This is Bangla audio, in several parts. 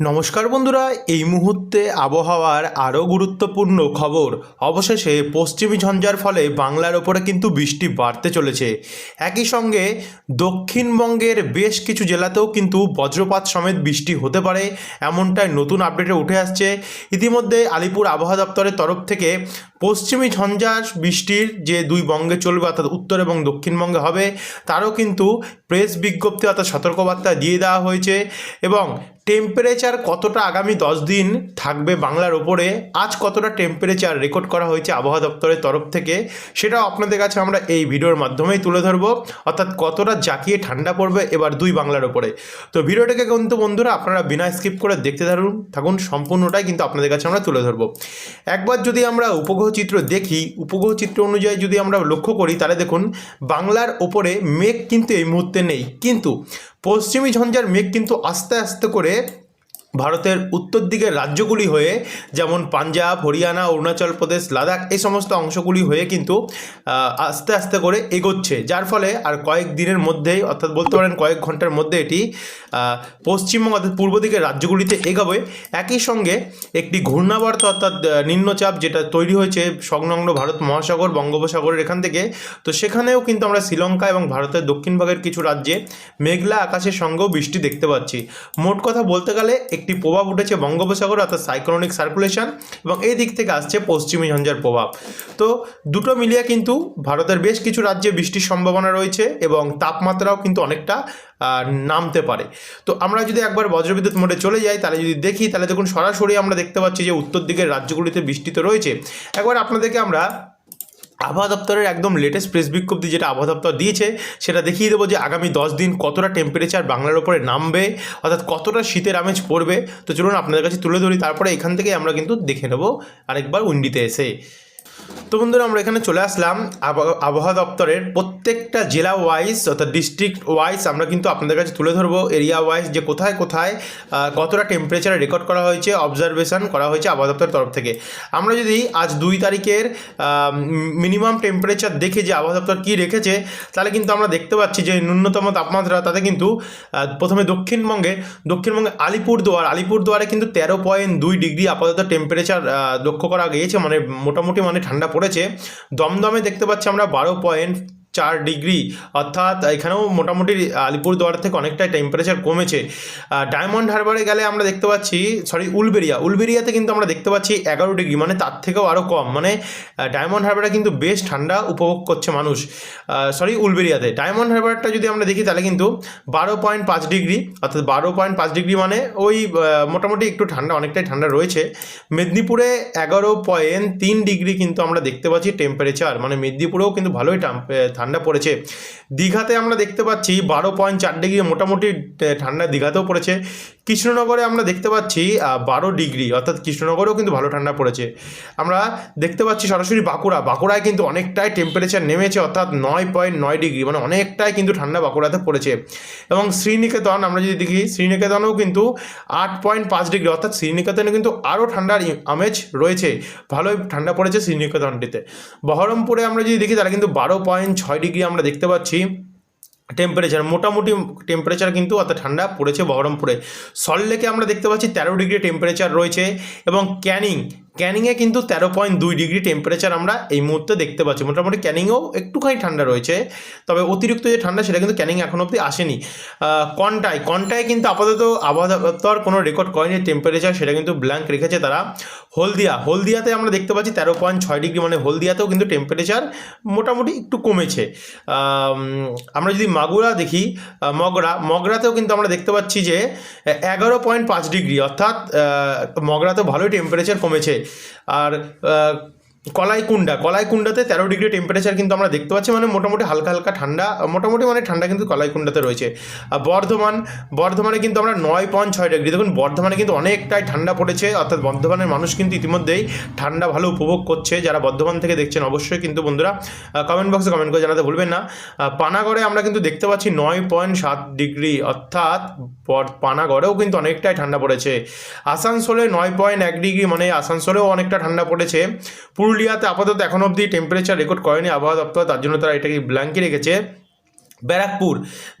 নমস্কার বন্ধুরা, এই মুহূর্তে আবহাওয়ার আরও গুরুত্বপূর্ণ খবর। অবশেষে পশ্চিমী ঝঞ্ঝার ফলে বাংলার ওপরে কিন্তু বৃষ্টি বাড়তে চলেছে। একই সঙ্গে দক্ষিণবঙ্গের বেশ কিছু জেলাতেও কিন্তু বজ্রপাত সমেত বৃষ্টি হতে পারে, এমনটাই নতুন আপডেটে উঠে আসছে। ইতিমধ্যে আলিপুর আবহাওয়া দপ্তরের তরফ থেকে পশ্চিমী ঝঞ্ঝার বৃষ্টির যে দুই বঙ্গে চলবে, অর্থাৎ উত্তর এবং দক্ষিণবঙ্গে হবে, তারও কিন্তু প্রেস বিজ্ঞপ্তি, অর্থাৎ সতর্কবার্তা দিয়ে দেওয়া হয়েছে এবং টেম্পারেচার কতটা আগামী দশ দিন থাকবে বাংলার ওপরে, আজ কতটা টেম্পারেচার রেকর্ড করা হয়েছে আবহাওয়া দপ্তরের তরফ থেকে, সেটাও আপনাদের কাছে আমরা এই ভিডিওর মাধ্যমেই তুলে ধরবো, অর্থাৎ কতটা জাকিয়ে ঠান্ডা পড়বে এবার দুই বাংলার ওপরে। তো ভিডিওটাকে কিন্তু বন্ধুরা, আপনারা বিনা স্কিপ করে দেখতে থাকুন থাকুন, সম্পূর্ণটাই কিন্তু আপনাদের কাছে আমরা তুলে ধরবো। একবার যদি আমরা উপগ্রহ চিত্র দেখি উপগ্রহ চিত্র অনুযায়ী যদি আমরা লক্ষ্য করি, তাহলে দেখুন, বাংলার ওপরে মেঘ কিন্তু এই মুহূর্তে নেই। কিন্তু পশ্চিমী ঝঞ্ঝার মেঘ কিন্তু আস্তে আস্তে করে ভারতের উত্তর দিকের রাজ্যগুলি হয়ে যেমন পাঞ্জাব, হরিয়ানা, অরুণাচল প্রদেশ, লাদাখ, এই সমস্ত অংশগুলি হয়ে কিন্তু আস্তে আস্তে করে এগোচ্ছে। যার ফলে আর কয়েক দিনের মধ্যেই, অর্থাৎ বলতে পারেন কয়েক ঘণ্টার মধ্যে এটি পশ্চিমবঙ্গ অর্থাৎ পূর্ব দিকের রাজ্যগুলিতে এগোবে। একই সঙ্গে একটি ঘূর্ণাবর্ত অর্থাৎ নিম্নচাপ যেটা তৈরি হয়েছে সংলগ্ন ভারত মহাসাগর, বঙ্গোপসাগরের এখান থেকে, তো সেখানেও কিন্তু আমরা শ্রীলঙ্কা এবং ভারতের দক্ষিণ ভাগের কিছু রাজ্যে মেঘলা আকাশের সঙ্গেও বৃষ্টি দেখতে পাচ্ছি। মোট কথা বলতে গেলে একটি প্রভাব উঠেছে বঙ্গোপসাগর, অর্থাৎ সাইক্লোনিক সার্কুলেশন এবং এই দিক থেকে আসছে পশ্চিমী ঝঞ্ঝার প্রভাব। তো দুটো মিলিয়ে কিন্তু ভারতের বেশ কিছু রাজ্যে বৃষ্টির সম্ভাবনা রয়েছে এবং তাপমাত্রাও কিন্তু অনেকটা নামতে পারে। তো আমরা যদি একবার বজ্রবিদ্যুৎ মোডে চলে যাই, তাহলে যদি দেখি, তাহলে দেখুন সরাসরি আমরা দেখতে পাচ্ছি যে উত্তর দিকের রাজ্যগুলিতে বৃষ্টি তো রয়েছে। একবার আপনাদেরকে আমরা আবহাওয়া দপ্তরের একদম লেটেস্ট প্রেস বিজ্ঞপ্তি যেটা আবহাওয়া দপ্তর দিয়েছে, সেটা দেখিয়ে দেবো যে আগামী দশ দিন কতটা টেম্পারেচার বাংলার ওপরে নামবে, অর্থাৎ কতটা শীতের আমেজ পড়বে। তো চলুন আপনাদের কাছে তুলে ধরি, তারপরে এখান থেকে আমরা কিন্তু দেখে নেব আরেকবার উন্ডিতে এসে। তো বন্ধুরা, আমরা এখানে চলে আসলাম। আবহাওয়া- দপ্তরের প্রত্যেকটা জেলা ওয়াইজ অর্থাৎ ডিস্ট্রিক্ট ওয়াইজ আমরা কিন্তু আপনাদের কাছে তুলে ধরবো। এরিয়া ওয়াইজ যে কোথায় কোথায় কতটা টেম্পারেচার রেকর্ড করা হয়েছে অবজারভেশন করা হয়েছে আবহাওয়া দপ্তরের তরফ থেকে। আমরা যদি আজ দুই তারিখের মিনিমাম টেম্পারেচার দেখে যে আবহাওয়া দপ্তর কী রেখেছে, তাহলে কিন্তু আমরা দেখতে পাচ্ছি যে ন্যূনতম তাপমাত্রা তাতে কিন্তু প্রথমে দক্ষিণবঙ্গে দক্ষিণবঙ্গে আলিপুরদুয়ার, আলিপুরদুয়ারে কিন্তু তেরো পয়েন্ট দুই ডিগ্রি আপাতত টেম্পারেচার লক্ষ্য করা গিয়েছে। মানে মোটামুটি মানে ঠান্ডা পড়েছে। দমদমে দেখতে পাচ্ছি আমরা বারো পয়েন্ট চার ডিগ্রি। অর্থাৎ এখানেও মোটামুটি আলিপুরদুয়ার থেকে অনেকটাই টেম্পারেচার কমেছে। ডায়মন্ড হারবারে গেলে আমরা দেখতে পাচ্ছি সরি উলবেরিয়া। উলবেরিয়াতে কিন্তু আমরা দেখতে পাচ্ছি এগারো ডিগ্রি মানে তার থেকেও আরও কম। মানে ডায়মন্ড হারবারে কিন্তু বেশ ঠান্ডা উপভোগ করছে মানুষ। সরি উলবেরিয়াতে। ডায়মন্ড হারবারটা যদি আমরা দেখি তাহলে কিন্তু বারো পয়েন্ট পাঁচ ডিগ্রি অর্থাৎ বারো পয়েন্ট পাঁচ ডিগ্রি মানে ওই মোটামুটি একটু ঠান্ডা অনেকটাই ঠান্ডা রয়েছে। মেদিনীপুরে এগারো পয়েন্ট তিন ডিগ্রি কিন্তু আমরা দেখতে পাচ্ছি টেম্পারেচার মানে মেদিনীপুরেও কিন্তু ভালোই টাম- এ, ঠান্ডা পড়েছে। দীঘাতে আমরা দেখতে পাচ্ছি বারো পয়েন্ট চার ডিগ্রি মোটামুটি ঠান্ডা দীঘাতেও পড়েছে। কৃষ্ণনগরে আমরা দেখতে পাচ্ছি বারো ডিগ্রি, অর্থাৎ কৃষ্ণনগরেও কিন্তু ভালো ঠান্ডা পড়েছে। আমরা দেখতে পাচ্ছি সরাসরি বাঁকুড়া, বাঁকুড়ায় কিন্তু অনেকটাই টেম্পারেচার নেমেছে, অর্থাৎ নয় পয়েন্ট নয় ডিগ্রি মানে অনেকটাই কিন্তু ঠান্ডা বাঁকুড়াতে পড়েছে। এবং শ্রীনিকেতন, আমরা যদি দেখি, শ্রীনিকেতনেও কিন্তু আট পয়েন্ট পাঁচ ডিগ্রি, অর্থাৎ শ্রীনিকেতনে কিন্তু আরও ঠান্ডার আমেজ রয়েছে। ভালোই ঠান্ডা পড়েছে শ্রীনিকেতনটিতে। বহরমপুরে আমরা যদি দেখি, তাহলে কিন্তু বারো পয়েন্ট ছয় ডিগ্রি আমরা দেখতে পাচ্ছি। টেম্পারেচার মোটামুটি টেম্পারেচার কিন্তু অত ঠান্ডা পড়েছে বহরমপুরে। সল্টলেকে আমরা দেখতে পাচ্ছি তেরো ডিগ্রি টেম্পারেচার রয়েছে এবং ক্যানিং ক্যানিংয়ে কিন্তু তেরো পয়েন্ট দুই ডিগ্রি টেম্পারেচার আমরা এই মুহূর্তে দেখতে পাচ্ছি। মোটামুটি ক্যানিংয়েও একটুখানি ঠান্ডা রয়েছে। তবে অতিরিক্ত যে ঠান্ডা, সেটা কিন্তু ক্যানিং এখন অবধি আসেনি। কন্টায় কন্টায় কিন্তু আপাতত আবহাওয়া কোনো রেকর্ড করেনি টেম্পারেচার সেটা কিন্তু ব্ল্যাঙ্ক রেখেছে তারা। হলদিয়া, হলদিয়াতে আমরা দেখতে পাচ্ছি তেরো পয়েন্ট ছয় ডিগ্রি মানে হলদিয়াতেও কিন্তু টেম্পারেচার মোটামুটি একটু কমেছে। আমরা যদি মাগুরা দেখি মগরা, মগরাতেও কিন্তু আমরা দেখতে পাচ্ছি যে এগারো পয়েন্ট পাঁচ ডিগ্রি, অর্থাৎ মগরাতেও ভালোই টেম্পারেচার কমেছে। আর কলাইকুণ্ডা, কলাইকুণ্ডাতে তেরো ডিগ্রি টেম্পারেচার কিন্তু আমরা দেখতে পাচ্ছি মানে মোটামুটি হালকা হালকা ঠান্ডা, মোটামুটি মানে ঠান্ডা কিন্তু কলাইকুণ্ডাতে রয়েছে। বর্ধমান, বর্ধমানে কিন্তু আমরা নয় পয়েন্ট ছয় ডিগ্রি দেখুন বর্ধমানে কিন্তু অনেকটাই ঠান্ডা পড়েছে, অর্থাৎ বর্ধমানের মানুষ কিন্তু ইতিমধ্যেই ঠান্ডা ভালো উপভোগ করছে, যারা বর্ধমান থেকে দেখছেন অবশ্যই কিন্তু বন্ধুরা কমেন্ট বক্সে কমেন্ট করে জানাতে ভুলবেন না। পানাগড়ে আমরা কিন্তু দেখতে পাচ্ছি নয় পয়েন্ট সাত ডিগ্রি অর্থাৎ পানাগড়েও কিন্তু অনেকটাই ঠান্ডা পড়েছে। আসানসোলে নয় পয়েন্ট এক ডিগ্রি মানে আসানসোলেও অনেকটা ঠান্ডা পড়েছে। পুরুলিয়াতে আপাতত এখন অবধি টেম্পারেচার রেকর্ড করেনি আবহাওয়া দপ্তর, তার জন্য তারা এটাকে ব্ল্যাঙ্কে রেখেছে। ব্যারাকপুর,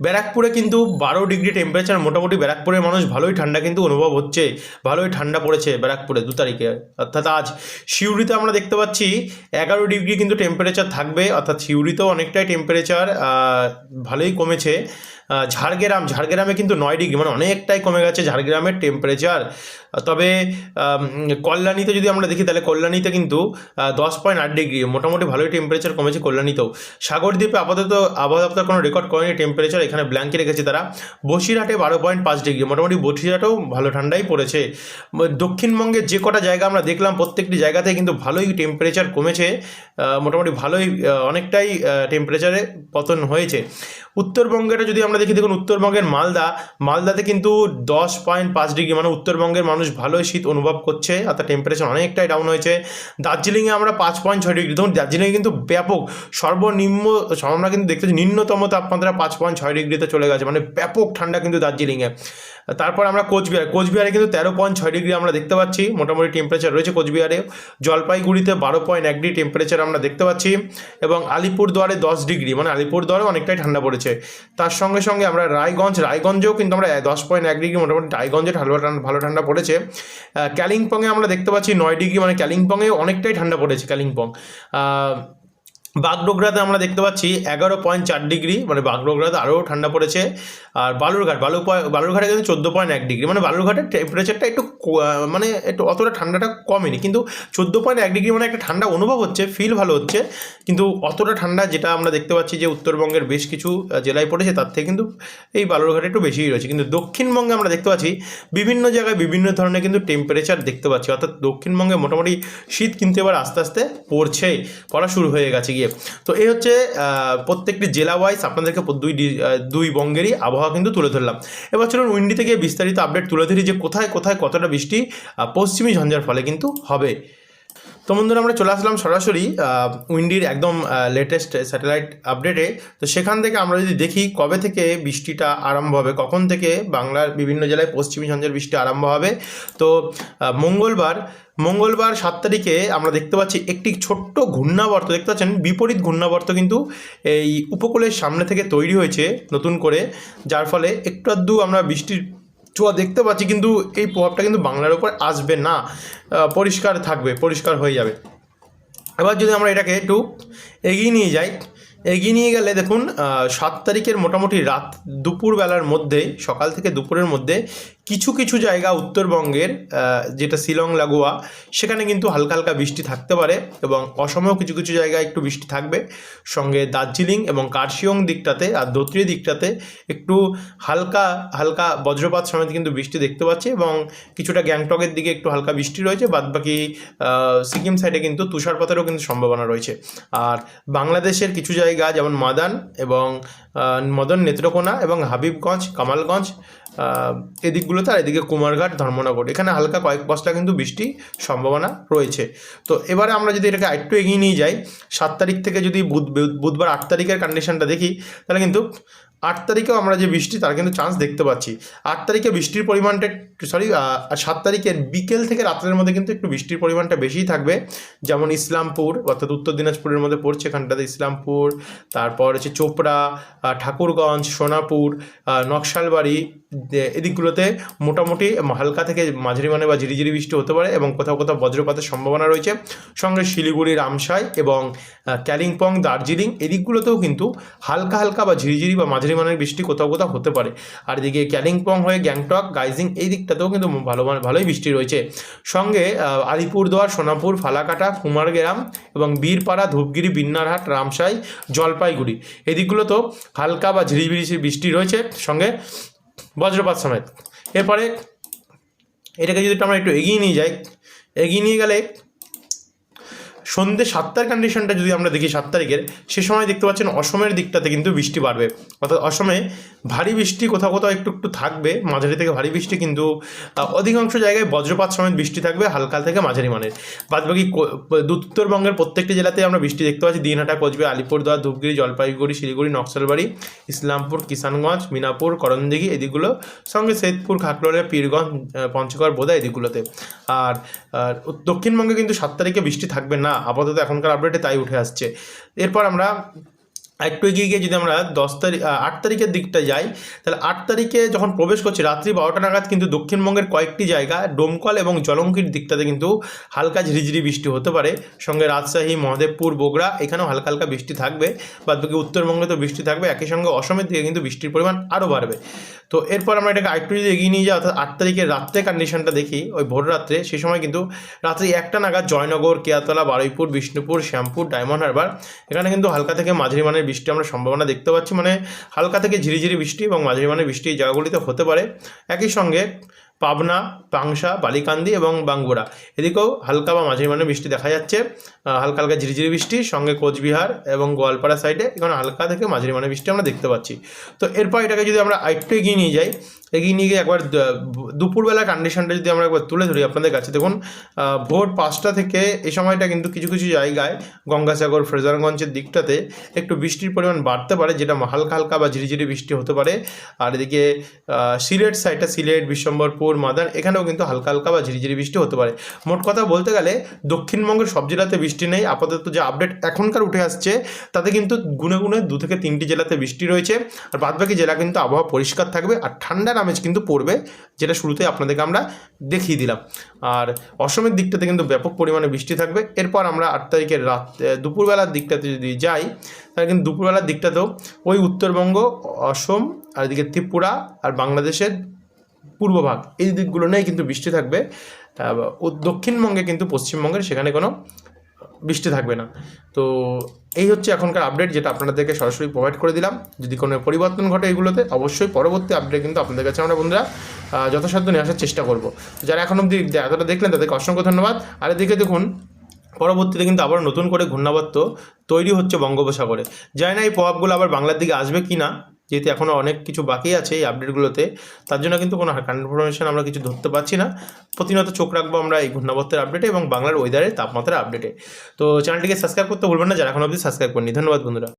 ব্যারাকপুরে কিন্তু বারো ডিগ্রি টেম্পারেচার মোটামুটি ব্যারাকপুরের মানুষ ভালোই ঠান্ডা কিন্তু অনুভব হচ্ছে, ভালোই ঠান্ডা পড়েছে ব্যারাকপুরে দু তারিখে। অর্থাৎ আজ সিউড়িতে আমরা দেখতে পাচ্ছি এগারো ডিগ্রি কিন্তু টেম্পারেচার থাকবে, অর্থাৎ সিউড়িতেও অনেকটাই টেম্পারেচার ভালোই কমেছে। ঝাড়গ্রাম, ঝাড়গ্রামে কিন্তু নয় ডিগ্রি মানে অনেকটাই কমে গেছে ঝাড়গ্রামের টেম্পারেচার তবে কল্যাণীতে যদি আমরা দেখি, তাহলে কল্যাণীতে কিন্তু দশ পয়েন্ট আট ডিগ্রি মোটামুটি ভালোই টেম্পারেচার কমেছে কল্যাণীতেও। সাগরদ্বীপে আপাতত আবহাওয়া দপ্তর কোনো রেকর্ড করেনি টেম্পারেচার এখানে ব্ল্যাঙ্কে রেখেছে তারা। বসিরহাটে বারো পয়েন্ট পাঁচ ডিগ্রি মোটামুটি বসিরহাটেও ভালো ঠান্ডাই পড়েছে। দক্ষিণবঙ্গের যে কটা জায়গা আমরা দেখলাম, প্রত্যেকটি জায়গাতে কিন্তু ভালোই টেম্পারেচার কমেছে। মোটামুটি ভালোই অনেকটাই টেম্পারেচারে পতন হয়েছে। উত্তরবঙ্গের, যদি আমরা দেখি, দেখুন উত্তরবঙ্গের মালদা, মালদাতে কিন্তু দশ পয়েন্ট পাঁচ ডিগ্রি মানে উত্তরবঙ্গের মানুষ ভালোই শীত অনুভব করছে অর্থাৎ টেম্পারেচার অনেকটাই ডাউন হয়েছে। দার্জিলিংয়ে আমরা পাঁচ পয়েন্ট ছয় ডিগ্রি, দেখুন দার্জিলিংয়ে কিন্তু ব্যাপক, সর্বনিম্ন, আমরা কিন্তু দেখতেছি নিম্নতম তাপমাত্রা পাঁচ পয়েন্ট ছয় ডিগ্রিতে চলে গেছে মানে ব্যাপক ঠান্ডা কিন্তু দার্জিলিংয়ে। তারপর আমরা কোচবিহার, কোচবিহারে কিন্তু তেরো পয়েন্ট ছয় ডিগ্রি আমরা দেখতে পাচ্ছি, মোটামুটি টেম্পারেচার রয়েছে কোচবিহারে। জলপাইগুড়িতে বারো পয়েন্ট এক ডিগ্রি টেম্পারেচার আমরা দেখতে পাচ্ছি এবং আলিপুরদুয়ারে দশ ডিগ্রি মানে আলিপুরদুয়ারে অনেকটাই ঠান্ডা পড়েছে। তার সঙ্গে সঙ্গে আমরা রায়গঞ্জ, রায়গঞ্জেও কিন্তু আমরা দশ পয়েন্ট এক ডিগ্রি মোটামুটি রায়গঞ্জে ভালো ঠান্ডা ভালো ঠান্ডা পড়েছে। কালিম্পংয়ে আমরা দেখতে পাচ্ছি নয় ডিগ্রি মানে কালিম্পংয়ে অনেকটাই ঠান্ডা পড়েছে কালিম্পং বাগডোগরাতে আমরা দেখতে পাচ্ছি এগারো পয়েন্ট চার ডিগ্রি মানে বাগডোগরাতে আরও ঠান্ডা পড়েছে। আর বালুরঘাট, বালু বালুরঘাটে কিন্তু চোদ্দ পয়েন্ট এক ডিগ্রি মানে বালুরঘাটের টেম্পারেচারটা একটু মানে একটু অতটা ঠান্ডাটা কমেনি। কিন্তু চোদ্দ পয়েন্ট এক ডিগ্রি মানে একটা ঠান্ডা অনুভব হচ্ছে ফিল ভালো হচ্ছে। কিন্তু অতটা ঠান্ডা যেটা আমরা দেখতে পাচ্ছি যে উত্তরবঙ্গের বেশ কিছু জেলায় পড়েছে, তার থেকে কিন্তু এই বালুরঘাটে একটু বেশিই রয়েছে। কিন্তু দক্ষিণবঙ্গে আমরা দেখতে পাচ্ছি বিভিন্ন জায়গায় বিভিন্ন ধরনের কিন্তু টেম্পারেচার দেখতে পাচ্ছি। অর্থাৎ দক্ষিণবঙ্গে মোটামুটি শীত কিন্তু এবার আস্তে আস্তে পড়ছে পড়া শুরু হয়ে গেছে। গিয়ে। তো এই হচ্ছে প্রত্যেকটি জেলা ওয়াইজ আপনাদেরকে দুই দুই বঙ্গেরই আবহাওয়া কিন্তু তুলে ধরলাম। এবার চলুন উইন্ডি থেকে বিস্তারিত আপডেট তুলে ধরি যে কোথায় কোথায় কতটা বৃষ্টি পশ্চিমী ঝঞ্ঝার ফলে কিন্তু হবে। তো বন্ধুরা, আমরা চলে আসলাম সরাসরি উইন্ডির একদম লেটেস্ট স্যাটেলাইট আপডেটে তো সেখান থেকে আমরা যদি দেখি, কবে থেকে বৃষ্টিটা আরম্ভ হবে, কখন থেকে বাংলার বিভিন্ন জেলায় পশ্চিমী ঝঞ্ঝার বৃষ্টি আরম্ভ হবে। তো মঙ্গলবার মঙ্গলবার সাত তারিখে আমরা দেখতে পাচ্ছি একটি ছোট্ট ঘূর্ণাবর্ত। দেখতে পাচ্ছেন, বিপরীত ঘূর্ণাবর্ত কিন্তু এই উপকূলের সামনে থেকে তৈরি হয়েছে নতুন করে, যার ফলে একটু আধটু আমরা বৃষ্টির ছোঁয়া দেখতে পাচ্ছি, কিন্তু এই প্রভাবটা কিন্তু বাংলার উপর আসবে না। পরিষ্কার থাকবে, পরিষ্কার হয়ে যাবে। এবার যদি আমরা এটাকে একটু এগিয়ে নিয়ে যাই, এগিয়ে নিয়ে গেলে দেখুন সাত তারিখের মোটামুটি রাত দুপুরবেলার মধ্যে, সকাল থেকে দুপুরের মধ্যে কিছু কিছু জায়গা উত্তরবঙ্গের যেটা শিলং লাগোয়া সেখানে কিন্তু হালকা হালকা বৃষ্টি থাকতে পারে এবং অসমেও কিছু কিছু জায়গায় একটু বৃষ্টি থাকবে। সঙ্গে দার্জিলিং এবং কার্শিয়ং দিকটাতে আর দোত্রি দিকটাতে একটু হালকা হালকা বজ্রপাত সমেত কিন্তু বৃষ্টি দেখতে পাচ্ছি এবং কিছুটা গ্যাংটকের দিকে একটু হালকা বৃষ্টি রয়েছে বাদবাকি সিকিম সাইডে কিন্তু তুষারপাতেরও কিন্তু সম্ভাবনা রয়েছে। আর বাংলাদেশের কিছু জায়গা যেমন মাদান এবং মদন নেত্রকোনা এবং হাবিবগঞ্জ কামালগঞ্জ আহ, এদিকগুলোতে আর এদিকে কুমারঘাট, ধর্মনগর। এখানে হালকা কয়েক বস্তা কিন্তু বৃষ্টি সম্ভাবনা রয়েছে। তো এবারে আমরা যদি এটাকে আরেকটু এগিয়ে নিয়ে যাই, সাত তারিখ থেকে যদি বুধ বুধবার আট তারিখের কন্ডিশনটা দেখি, তাহলে কিন্তু আট তারিখেও আমরা যে বৃষ্টি তার কিন্তু চান্স দেখতে পাচ্ছি। আট তারিখে বৃষ্টির পরিমাণটা সরি সাত তারিখের বিকেল থেকে রাত্রের মধ্যে কিন্তু একটু বৃষ্টির পরিমাণটা বেশিই থাকবে। যেমন ইসলামপুর অর্থাৎ উত্তর দিনাজপুরের মধ্যে পড়ছে এখানটাতে ইসলামপুর তারপর হচ্ছে চোপড়া ঠাকুরগঞ্জ সোনাপুর নকশালবাড়ি এদিকগুলোতে মোটামুটি হালকা থেকে মাঝারি মানে বা ঝিরিঝিরি বৃষ্টি হতে পারে এবং কোথাও কোথাও বজ্রপাতের সম্ভাবনা রয়েছে। সঙ্গে শিলিগুড়ি রামসাই এবং আহ, কালিম্পং দার্জিলিং এদিকগুলোতেও কিন্তু হালকা হালকা বা ঝিরিঝিরি বা মাঝারি মানের বৃষ্টি কোথাও কোথাও হতে পারে। আর এদিকে কালিম্পং হয়ে গ্যাংটক, গাইজিং এই দিকটাতেও কিন্তু ভালো মানে ভালোই বৃষ্টি রয়েছে। সঙ্গে আলিপুরদুয়ার, সোনাপুর, ফালাকাটা, কুমারগ্রাম এবং বীরপাড়া, ধূপগিরি, বিন্নারহাট রামসাই জলপাইগুড়ি। এদিকগুলোতেও হালকা বা ঝিরিঝিরি বৃষ্টি রয়েছে। সঙ্গে, বজ্রপাত সমেত। এরপরে, এটাকে যদি আমরা একটু এগিয়ে নিয়ে যাই, এগিয়ে নিয়ে গেলে সন্ধ্যে সাতটার কন্ডিশনটা যদি আমরা দেখি সাত তারিখের, সে সময় দেখতে পাচ্ছেন অসমের দিকটাতে কিন্তু বৃষ্টি বাড়বে। অর্থাৎ অসমে ভারী বৃষ্টি কোথাও কোথাও একটু একটু থাকবে, মাঝারি থেকে ভারী বৃষ্টি কিন্তু অধিকাংশ জায়গায় বজ্রপাত সমেত বৃষ্টি থাকবে হালকা থেকে মাঝারি মানের। বাদবাকি উত্তরবঙ্গের প্রত্যেকটি জেলাতেই আমরা বৃষ্টি দেখতে পাচ্ছি। দিনহাটা, কোচবিহার, আলিপুরদুয়ার ধূপগিরি জলপাইগুড়ি, শিলিগুড়ি, নকশালবাড়ি, ইসলামপুর, কিষানগঞ্জ, মিনাপুর, করণদিঘি, এদিকগুলো। সঙ্গে সৈয়দপুর খাকড়িয়া পীরগঞ্জ পঞ্চগড়, বোদা, এদিকগুলোতে। আর দক্ষিণবঙ্গে কিন্তু সাত তারিখে বৃষ্টি থাকবে না। আপাতত এখনকার আপডেটে তাই উঠে আসছে। এরপর আমরা একটু এগিয়ে গিয়ে যদি আমরা দশ তারিখ আট তারিখের দিকটা যাই, তাহলে আট তারিখে যখন প্রবেশ করছি, রাত্রি বারোটা নাগাদ কিন্তু দক্ষিণবঙ্গের কয়েকটি জায়গা, ডোমকল এবং জলঙ্কির দিকটাতে কিন্তু হালকা ঝিরিঝিরি বৃষ্টি হতে পারে। সঙ্গে রাজশাহী, মহাদেবপুর, বগুড়া, এখানেও হালকা হালকা বৃষ্টি থাকবে। বাদ বাকি উত্তরবঙ্গে তো বৃষ্টি থাকবে। একই সঙ্গে অসমের দিকে কিন্তু বৃষ্টির পরিমাণ আরও বাড়বে। তো এরপর আমরা এটাকে আরেকটু যদি এগিয়ে নিয়ে যাই, অর্থাৎ আট তারিখের রাত্রে কন্ডিশনটা দেখি, ওই ভোর রাত্রে সেই সময় কিন্তু রাত্রি একটা নাগাদ জয়নগর কেয়াতলা বারুইপুর, বিষ্ণুপুর, শ্যামপুর, ডায়মন্ড হারবার, এখানে কিন্তু হালকা থেকে মাঝারি মানের বৃষ্টি আমরা সম্ভাবনা দেখতে পাচ্ছি। মানে হালকা থেকে ঝিরিঝিরি বৃষ্টি এবং মাঝারি মানে বৃষ্টি এই জায়গাগুলিতে হতে পারে। একই সঙ্গে পাবনা, পাংশা, বালিকান্দি এবং বাঙ্গুড়া। এদিকেও হালকা বা মাঝারি মানের বৃষ্টি দেখা যাচ্ছে। হালকা হালকা ঝিরিঝিরি বৃষ্টি, সঙ্গে কোচবিহার এবং গোয়ালপাড়া সাইডে এখানে হালকা থেকে মাঝারি মানের বৃষ্টি আমরা দেখতে পাচ্ছি। তো এরপর এটাকে যদি আমরা আরেকটু এগিয়ে নিয়ে যাই, এগিয়ে নিয়ে গিয়ে একবার দুপুরবেলা কন্ডিশনটা যদি আমরা একবার তুলে ধরি আপনাদের কাছে, দেখুন ভোর পাঁচটা থেকে এই সময়টা কিন্তু কিছু কিছু জায়গায় গঙ্গাসাগর, ফ্রেজারগঞ্জের দিকটাতে একটু বৃষ্টির পরিমাণ বাড়তে পারে, যেটা হালকা হালকা বা ঝিরিঝিরি বৃষ্টি হতে পারে। আর এদিকে সিলেট সাইডটা সিলেট, বিশ্বম্বরপুর মাদান এখানেও কিন্তু হালকা হালকা বা ঝিরিঝিরি বৃষ্টি হতে পারে। মোট কথা বলতে গেলে, দক্ষিণবঙ্গের সব জেলাতে বৃষ্টি নেই। আপাতত যে আপডেট এখনকার উঠে আসছে, তাতে কিন্তু গুনে গুনে দু থেকে তিনটি জেলাতে বৃষ্টি রয়েছে। আর বাদবাকি জেলা কিন্তু আবহাওয়া পরিষ্কার থাকবে আর ঠান্ডার আমেজ কিন্তু পড়বে, যেটা শুরুতে আপনাদেরকে আমরা দেখিয়ে দিলাম। আর অসমের দিকটাতে কিন্তু ব্যাপক পরিমাণে বৃষ্টি থাকবে। এরপর আমরা আট তারিখের রাত দুপুরবেলার দিকটাতে যদি যাই, তাহলে কিন্তু দুপুরবেলার দিকটাতেও ওই উত্তরবঙ্গ অসম, আর এদিকে ত্রিপুরা, আর বাংলাদেশের পূর্বভাগ। এই দিকগুলো নিয়ে কিন্তু বৃষ্টি থাকবে। ও দক্ষিণবঙ্গে কিন্তু পশ্চিমবঙ্গের সেখানে কোনো বৃষ্টি থাকবে না। তো এই হচ্ছে এখনকার আপডেট যেটা আপনাদেরকে সরাসরি প্রোভাইড করে দিলাম। যদি কোনো পরিবর্তন ঘটে এগুলোতে, অবশ্যই পরবর্তী আপডেট কিন্তু আপনাদের কাছে আমরা বন্ধুরা যথাসাধ্য নিয়ে আসার চেষ্টা করব। যারা এখন অবধি এতটা দেখলেন তাদেরকে অসংখ্য ধন্যবাদ। আর এদিকে দেখুন, পরবর্তীতে কিন্তু আবার নতুন করে ঘূর্ণাবর্ত তৈরি হচ্ছে বঙ্গোপসাগরে। জানি না এই প্রভাবগুলো আবার বাংলার দিকে আসবে কি না যেহেতু এখনও অনেক কিছু বাকি আছে এই আপডেটগুলোতে তার জন্য কিন্তু কোনো কনফার্মেশন আমরা কিছু ধরতে পারছি না। প্রতিনিয়ত চোখ রাখব আমরা এই ঘূর্ণাবর্তের আপডেটে এবং বাংলার ওয়েদারের তাপমাত্রার আপডেটে তো চ্যানেলটিকে সাবস্ক্রাইব করতে ভুলবেন না, যারা এখন অবধি সাবস্ক্রাইব করেনি ধন্যবাদ বন্ধুরা।